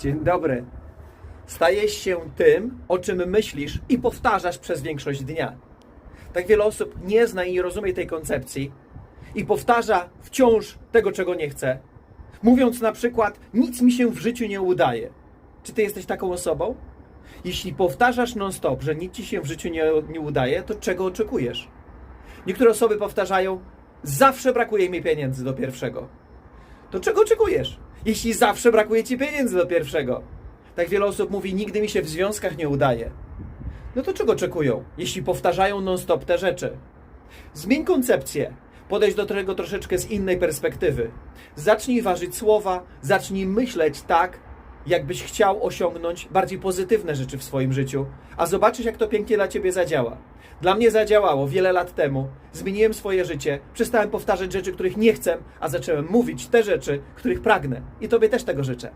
Dzień dobry. Stajesz się tym, o czym myślisz i powtarzasz przez większość dnia. Tak wiele osób nie zna i nie rozumie tej koncepcji i powtarza wciąż tego, czego nie chce, mówiąc na przykład: Nic mi się w życiu nie udaje. Czy ty jesteś taką osobą? Jeśli powtarzasz non-stop, że nic ci się w życiu nie, nie udaje, to czego oczekujesz? Niektóre osoby powtarzają: Zawsze brakuje mi pieniędzy do pierwszego. To czego oczekujesz? Jeśli zawsze brakuje ci pieniędzy do pierwszego. Tak wiele osób mówi, nigdy mi się w związkach nie udaje. No to czego oczekują, jeśli powtarzają non-stop te rzeczy? Zmień koncepcję. Podejdź do tego troszeczkę z innej perspektywy. Zacznij ważyć słowa, zacznij myśleć tak, jakbyś chciał osiągnąć bardziej pozytywne rzeczy w swoim życiu, a zobaczysz, jak to pięknie dla ciebie zadziała. Dla mnie zadziałało wiele lat temu. Zmieniłem swoje życie, przestałem powtarzać rzeczy, których nie chcę, a zacząłem mówić te rzeczy, których pragnę. I tobie też tego życzę.